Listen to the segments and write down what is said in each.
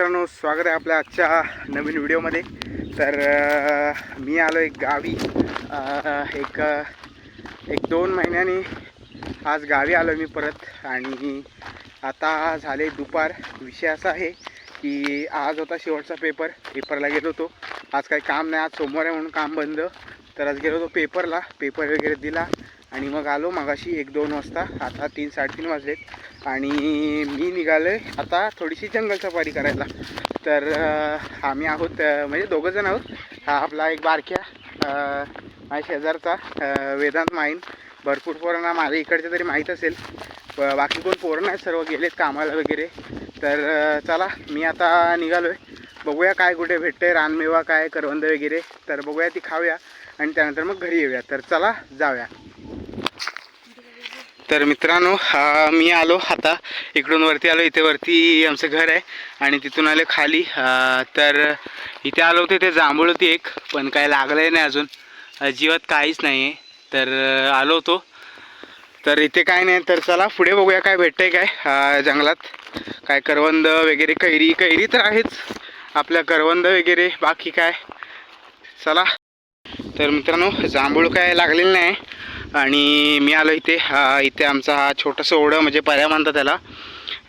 मित्रांनो स्वागत आहे आपल्या आजच्या नवीन व्हिडिओमध्ये. तर मी आलो एक गावी एक एक दोन महिन्यानी आज गावी आलो मी परत. आणि आता झाले दुपार. विषय असा आहे की आज होता शेवटचा पेपर. पेपरला गेलो होतो. आज काही काम नाही. आज सोमवार आहे म्हणून काम बंद. तर आज गेलो होतो पेपरला. पेपर वगैरे दिला. आणि मग आलो मगाशी एक दोन वाजता. आता तीन साडेतीन वाजलेत. आणि मी निघालो आहे आता थोडीशी जंगल सफारी करायला. तर आम्ही आहोत म्हणजे दोघंजण आहोत. हा आपला एक बारक्या माझ्या शेजारचा वेदांत माईन. भरपूर पोरांना माझ्या इकडचे तरी माहीत असेल. बाकी कोण पोरं नाही सर्व गेलेत कामाला वगैरे. तर चला मी आता निघालो आहे बघूया काय कुठे भेटते रानमेवा काय करवंद वगैरे. तर बघूया ती खाऊया आणि त्यानंतर मग घरी येऊया. तर चला जाऊया. तर मित्रांनो हा मी आलो आता इकडून वरती आलो इथे वरती आमचं घर आहे आणि तिथून आले खाली. तर इथे आलो होते ते जांभूळ होती एक पण काय लागलं नाही अजून. अजिबात काहीच नाही आहे तर आलो होतो. तर इथे काय नाही तर चला पुढे बघूया काय भेटतंय काय जंगलात. काय करवंद वगैरे कैरी कैरी तर आहेच. आपल्या करवंद वगैरे बाकी काय? चला. तर मित्रांनो जांभूळ काय लागलेलं नाही. आणि मी आलो इथे. हा इथे आमचा हा छोटंसं ओढं म्हणजे पर्या म्हणतात त्याला.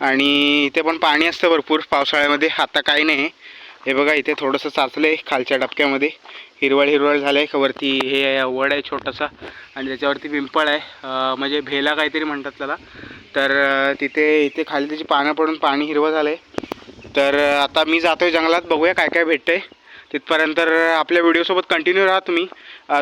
आणि इथे पण पाणी असतं भरपूर पावसाळ्यामध्ये. आता काही नाही. हे बघा इथे थोडंसं चाचलं आहे खालच्या डबक्यामध्ये. हिरवळ हिरवळ झालं आहे वरती हे वड आहे छोटासा. आणि त्याच्यावरती पिंपळ आहे. म्हणजे भेला काहीतरी म्हणतात त्याला. तर तिथे इथे खाली त्याची पानं पडून पाणी हिरवं झालं आहे तर आता मी जातो आहे जंगलात. बघूया काय काय भेटतं आहे तिथपर्यंत आपल्या व्हिडिओसोबत कंटिन्यू राहा तुम्ही.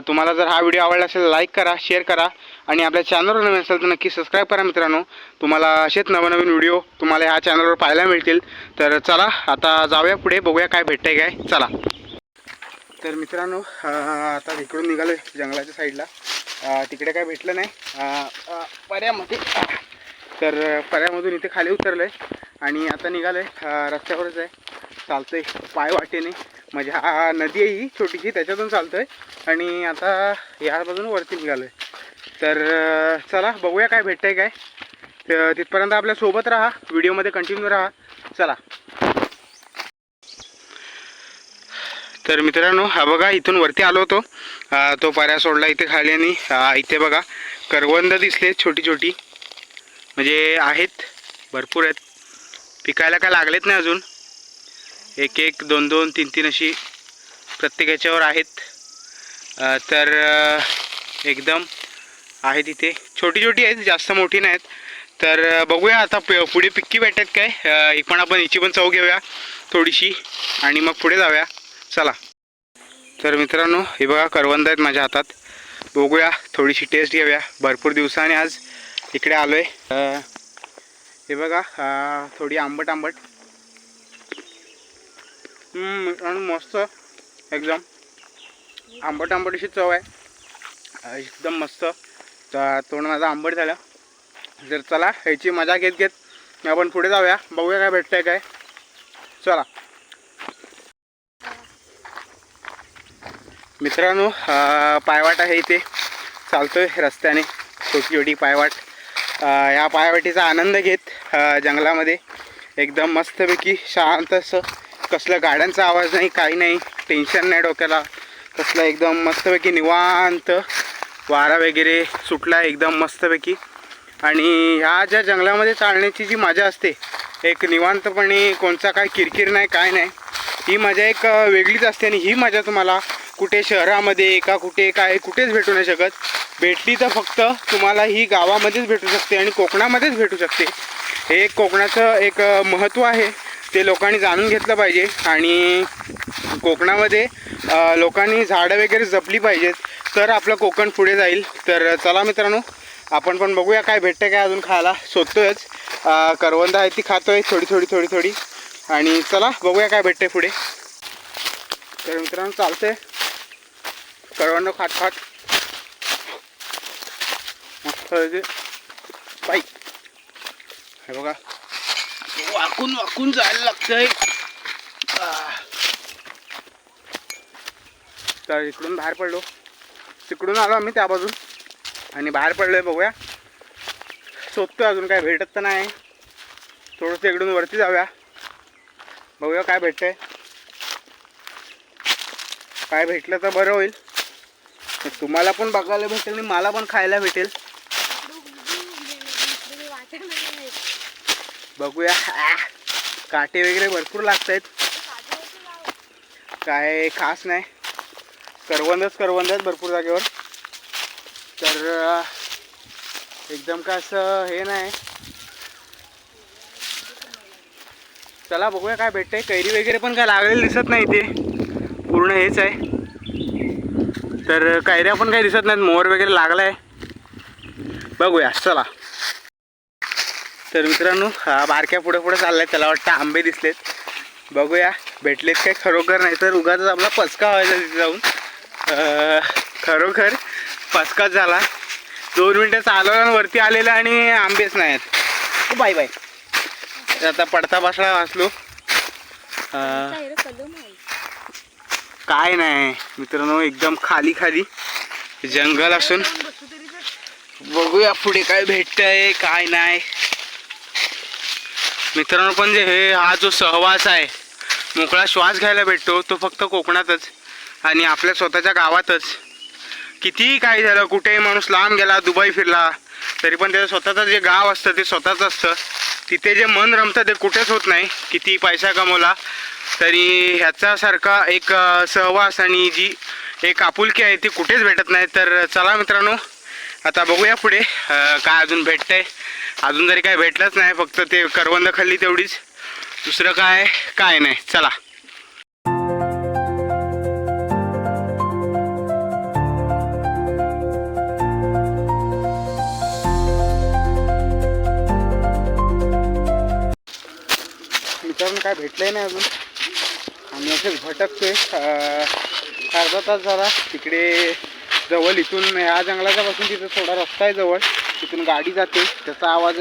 तुम्हाला जर हा व्हिडिओ आवडला असेल लाईक करा शेअर करा. आणि आपल्या चॅनलवर नवीन असेल तर नक्की सबस्क्राईब करा मित्रांनो. तुम्हाला असेच नवनवीन व्हिडिओ तुम्हाला ह्या चॅनलवर पाहायला मिळतील. तर चला आता जाऊया पुढे बघूया काय भेटतंय काय. चला. तर मित्रांनो आता इकडून निघालो आहे जंगलाच्या साईडला तिकडे काय भेटलं नाही. पर्यामध्ये. तर पर्यामधून इथे खाली उतरलं आहे आणि आता निघालं आहे रस्त्यावरच आहे. चालतं आहे पाय वाटेने. म्हणजे हा नदी आहे ही छोटीशी त्याच्यातून चालतो आहे आणि आता या बाजून वरती निघालो आहे तर चला बघूया काय भेटतंय काय. तर तिथपर्यंत आपल्यासोबत राहा व्हिडिओमध्ये कंटिन्यू राहा. चला. तर मित्रांनो हा बघा इथून वरती आलो होतो. तो पाऱ्या सोडला इथे खाली आणि इथे बघा करवंद दिसले छोटी छोटी. म्हणजे आहेत भरपूर आहेत. पिकायला काय लागलेत नाही अजून. एक एक दोन दोन तीन तीन अशी प्रत्येक याच्यावर आहेत. तर एकदम आहेत इथे छोटी छोटी आहेत जास्त मोठी नाहीत. तर बघूया आता प- पुढे पिक्की भेटतात काय. ही पण आपण हिची पण चव घेऊया थोडीशी आणि मग पुढे जाऊया. चला. तर मित्रांनो हे बघा करवंद आहेत माझ्या हातात. बघूया थोडीशी टेस्ट घेऊया. भरपूर दिवसाने आज इकडे आलो आहे हे बघा थोडी आंबट आंबट. आणि मित्रांनो मस्त एकदम. आंबट आंबट अशी चव आहे. एकदम मस्त. तर तोंड माझा आंबट झालं. तर चला ह्याची मजा घेत घेत आपण पुढे जाऊया. बघूया काय भेटतंय काय. चला. मित्रांनो पायवाट आहे इथे. चालतोय रस्त्याने. छोटी छोटी पायवाट. या पायवाटीचा आनंद घेत जंगलामध्ये. एकदम मस्तपैकी शांत असं कसलं गाड्यांचा आवाज नाही काही नाही. टेन्शन नाही डोक्याला. कसलं एकदम मस्तपैकी निवांत वारा वगैरे सुटला एकदम मस्तपैकी. आणि ह्या ज्या जंगलामध्ये चालण्याची जी मजा असते एक निवांतपणे कोणचा काय किरकिर नाही काय नाही. ही मजा एक वेगळीच असते आणि ही मजा तुम्हाला कुठे शहरामध्ये का कुठे काय कुठेच भेटू नाही शकत. भेटली तर फक्त तुम्हाला ही गावामध्येच भेटू शकते आणि कोकणामध्येच भेटू शकते. हे एक कोकणाचं एक महत्त्व आहे. ते लोकांनी जाणून घेतलं पाहिजे आणि कोकणामध्ये लोकांनी झाडं वगैरे जपली पाहिजेत तर आपलं कोकण पुढे जाईल. तर चला मित्रांनो आपण पण बघूया काय भेटतं काय अजून खायला. शोधतोयच. करवंदा आहे ती खातोय थोडी थोडी थोडी थोडी. आणि चला बघूया काय भेटते पुढे. तर मित्रांनो चालतंय. करवंद खात खात. मस्त बाई. हे बघा. वाकून वाकून जायला लागतंय. तर इकडून बाहेर पडलो. तिकडून आलो आम्ही त्या बाजून. आणि बाहेर पडलोय बघूया. शोधतोय अजून काय भेटत तर नाही. थोडंसं इकडून वरती जाऊया. बघूया काय भेटतंय. काय भेटलं तर बरं होईल. तुम्हाला पण बघायला भेटेल आणि मला पण खायला भेटेल. बघूया. काटे वगैरे भरपूर लागत आहेत काय खास नाही. करवंदच करवंद आहेत भरपूर जागेवर. तर एकदम का असं हे नाही. चला बघूया काय भेटतंय. कैरी वगैरे पण काय लागलेली दिसत नाही ते पूर्ण हेच आहे. तर कैऱ्या पण काही दिसत नाहीत. मोहर वगैरे लागला आहे बघूया चला. तर मित्रांनो हा बारक्या पुढे पुढे चाललाय. त्याला वाटतं आंबे दिसलेत. बघूया भेटलेत काय खरोखर नाही तर उगाच आपला पचका व्हायचा तिथे जाऊन. खरोखर पचकाच झाला. दोन मिनटं चालवलं आणि वरती आलेलं आणि आंबेच नाहीत बाय बाय. आता पडता बसला वाचलो. काय नाही. मित्रांनो एकदम खाली खाली जंगल असून. बघूया पुढे काय भेटतंय काय नाही. मित्रांनो पण जे हे हा जो सहवास आहे मोकळा श्वास घ्यायला भेटतो तो फक्त कोकणातच आणि आपल्या स्वतःच्या गावातच. कितीही काय झालं कुठेही माणूस लांब गेला दुबई फिरला तरी पण त्याचं स्वतःचं जे गाव असतं ते स्वतःच असतं. तिथे जे मन रमतं ते कुठेच होत नाही. किती पैसा कमवला तरी ह्याच्यासारखा एक सहवास आणि जी एक आपुलकी आहे ती कुठेच भेटत नाही. तर चला मित्रांनो आता बघूया पुढे काय अजून भेटतंय. अजून तरी काय भेटलंच नाही फक्त ते करवंद खाल्ली तेवढीच. दुसरं काय काय नाही. चला. मित्रांनो काय भेटलंय नाही अजून? आम्ही असेच भटकतोय. अर्धा तास झाला. तिकडे जवळ इथून या जंगलाच्या पासून तिथं थोडा रस्ता आहे जवळ. तिथून गाडी जाते. त्याचा आवाज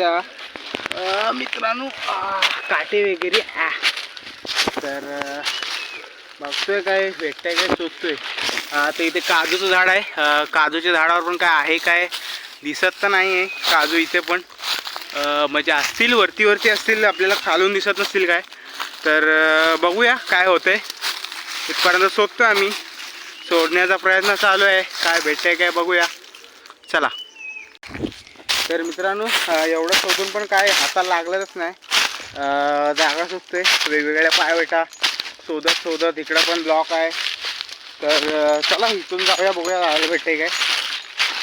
मित्रांनो काटे वगैरे आ. तर बघतोय काय भेटतंय काय शोधतोय. तर इथे काजूचं झाड आहे. काजूच्या झाडावर पण काय आहे काय दिसत तर नाही आहे काजू इथे पण म्हणजे असतील वरती वरती असतील आपल्याला खालून दिसत नसतील काय. तर बघूया काय होतंय. इथपर्यंत शोधतोय आम्ही. सोडण्याचा प्रयत्न चालू आहे. काय भेटतंय काय बघूया. चला. तर मित्रांनो एवढं शोधून पण काय हाताला लागलंच नाही. जागा सुचते वेगवेगळ्या पायवेटा. शोधत शोधत इकडं पण ब्लॉक आहे. तर चला इथून जाऊया बघूया जायला भेटते काय.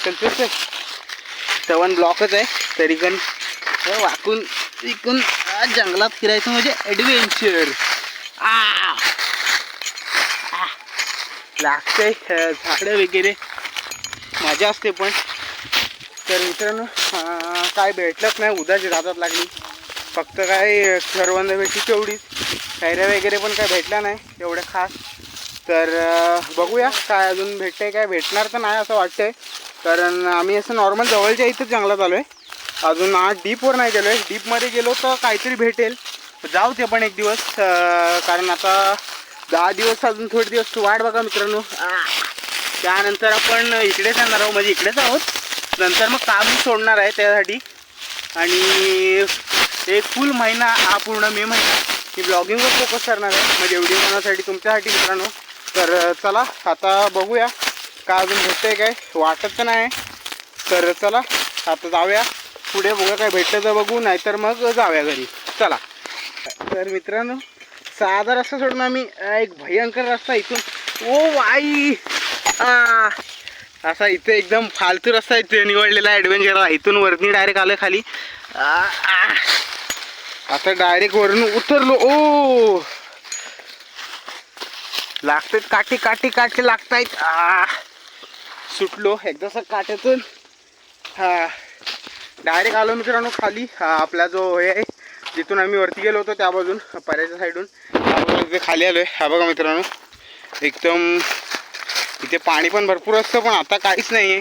पण तेच सवन ब्लॉकच आहे. तरी पण वाकून इकून जंगलात फिरायचं म्हणजे ॲडव्हेंचर आ! लागतंय झाडं वगैरे मजा असते पण. तर मित्रांनो काय भेटलंच नाही उदाची राहतात लागली. फक्त काय सर्वांना भेटली तेवढीच. कैऱ्या वगैरे पण काय भेटल्या नाही एवढ्या खास. तर बघूया काय अजून भेटतंय काय भेटणार तर नाही असं वाटतंय. कारण आम्ही असं नॉर्मल जवळच्या इथंच जंगलात आलो आहे अजून आज डीपवर नाही गेलो आहे डीपमध्ये गेलो तर काहीतरी भेटेल. जाऊ ते पण एक दिवस कारण आता दहा दिवस अजून थोडे दिवस वाट बघा मित्रांनो. त्यानंतर आपण इकडेच येणार आहोत म्हणजे इकडेच आहोत. नंतर मग काम सोडणार आहे त्यासाठी. आणि एक फुल महिना हा पूर्ण मे महिना मी ब्लॉगिंगवर फोकस करणार आहे. म्हणजे एवढी होण्यासाठी तुमच्यासाठी मित्रांनो. तर चला आता बघूया. का अजून भेटतंय काय? वाटत तर नाही. तर चला आता जाऊया. पुढे बघा काय भेटतं तर बघू. नाहीतर मग जाऊया घरी. चला. तर मित्रांनो साधा रस्ता सोडून आम्ही एक भयंकर रस्ता इथून. ओ वाई आ असा इथे एकदम फालतू रस्ता इथे निवडलेला ॲडव्हेंचर इथून वरती डायरेक्ट आलं खाली. आ, आता डायरेक्ट वरून उतरलो. ओ! लागतात काठी काठी काठी लागतायत. आ. सुटलो एकदासा काट्यातून हा. डायरेक्ट आलो मित्रांनो खाली. हा आपला जो हे आहे जिथून आम्ही वरती गेलो होतो त्या बाजून पर्याच्या साईडून. तिथे इथे खाली आलो आहे हा बघा मित्रांनो एकदम इथे पाणी पण भरपूर असतं पण आता काहीच नाही आहे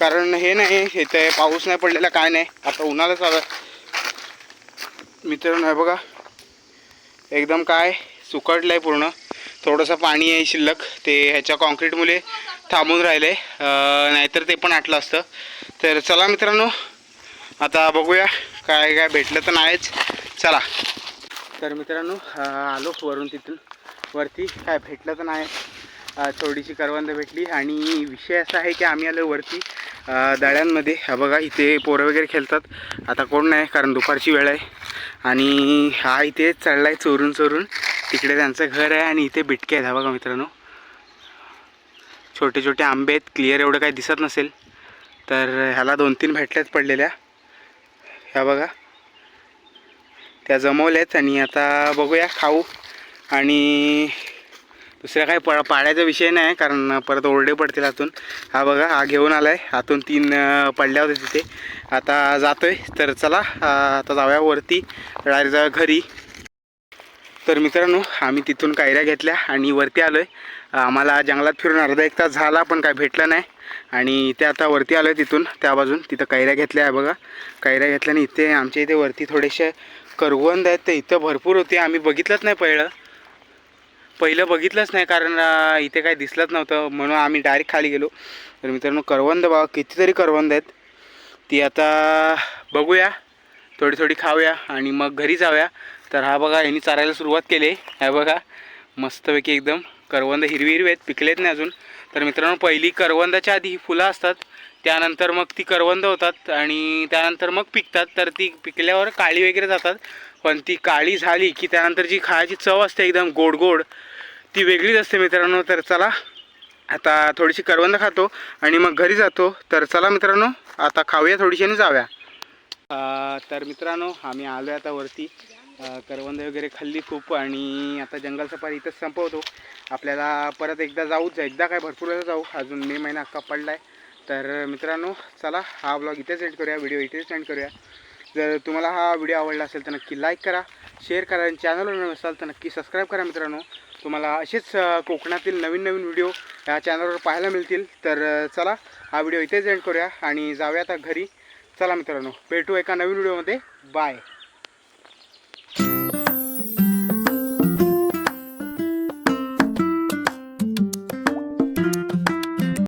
कारण हे नाही इथे पाऊस नाही पडलेला काय नाही. आता उन्हालाच आलं मित्रांनो आहे बघा. एकदम काय सुकटलं आहे पूर्ण. थोडंसं पाणी आहे शिल्लक. ते ह्याच्या कॉन्क्रीटमुळे थांबून राहिलं. आहे नाहीतर ते पण आटलं असतं. तर चला मित्रांनो आता बघूया काय काय भेटलं तर नाहीच. चला. तर मित्रांनो आलो वरून तिथून. वरती काय भेटलं तर नाही. थोडीशी करवंद भेटली. आणि विषय असा आहे की आम्ही आलो वरती दळ्यांमध्ये. हा बघा इथे पोरं वगैरे खेळतात. आता कोण नाही कारण दुपारची वेळ आहे. आणि हा इथे चढला आहे चोरून चोरून. तिकडे त्यांचं घर आहे आणि इथे बिटके आहेत. हा बघा मित्रांनो. छोटे छोटे आंबे आहेत. क्लिअर एवढं काही दिसत नसेल. तर ह्याला दोन तीन भेटल्याच पडलेल्या. ह्या बघा. त्या जमवल्यात आणि आता बघूया खाऊ. आणि दुसऱ्या काही प पाड्याचा विषय नाही कारण परत ओरडे पडतील आतून. हा बघा हा घेऊन आला आहे आतून तीन पडल्या होत्या तिथे. आता जातोय. तर चला आता जाऊया वरती. डायरेक्ट जाऊया घरी. तर मित्रांनो आम्ही तिथून कायऱ्या घेतल्या आणि वरती आलो आहे आम्हाला जंगलात फिरून अर्धा एक तास झाला पण काय भेटलं नाही. आणि इथे आता वरती आलो आहे तिथून त्या बाजून. तिथं कैऱ्या घेतल्या आहे बघा. कैऱ्या घेतल्याने इथे आमच्या इथे वरती थोडेसे करवंद आहेत ते इथं भरपूर होते. आम्ही बघितलंच नाही पहिलं. पहिलं बघितलंच नाही कारण इथे काय दिसलंच नव्हतं. म्हणून आम्ही डायरेक्ट खाली गेलो. तर मित्रांनो करवंद बा कितीतरी करवंद आहेत. ती आता बघूया. थोडी थोडी खाऊया आणि मग घरी जाऊया. तर हा बघा यांनी चारायला सुरुवात केली. हा बघा मस्तपैकी एकदम करवंद हिरवी हिरवी आहेत पिकलेत नाही अजून. तर मित्रांनो पहिली करवंदाच्या आधी ही फुलं असतात. त्यानंतर मग ती करवंद होतात आणि त्यानंतर मग पिकतात. तर ती पिकल्यावर काळी वगैरे जातात. पण ती काळी झाली की त्यानंतर जी खायची चव असते एकदम गोड गोड ती वेगळीच असते मित्रांनो. तर चला आता थोडीशी करवंद खातो आणि मग घरी जातो. तर चला मित्रांनो आता खाऊया थोडीशी आणि जाऊया. तर मित्रांनो आम्ही आलो आहे आता वरती. करवंद वगैरे खाल्ली खूप आणि आता जंगल सफारी इथंच संपवतो. आपल्याला परत एकदा जाऊच एकदा काय भरपूर वेळा जाऊ. अजून मे महिना अख्खा पडला आहे तर मित्रांनो चला हा ब्लॉग इथेच एंड करूया व्हिडिओ इथेच एंड करूया. जर तुम्हाला हा व्हिडिओ आवडला असेल तर नक्की लाईक करा शेअर करा आणि चॅनलवर नवीन असाल तर नक्की सबस्क्राईब करा मित्रांनो. तुम्हाला असेच कोकणातील नवीन नवीन व्हिडिओ या चॅनलवर पाहायला मिळतील. तर चला हा व्हिडिओ इथेच एंड करूया आणि जाऊया आता घरी. चला मित्रांनो भेटू एका नवीन व्हिडिओमध्ये बाय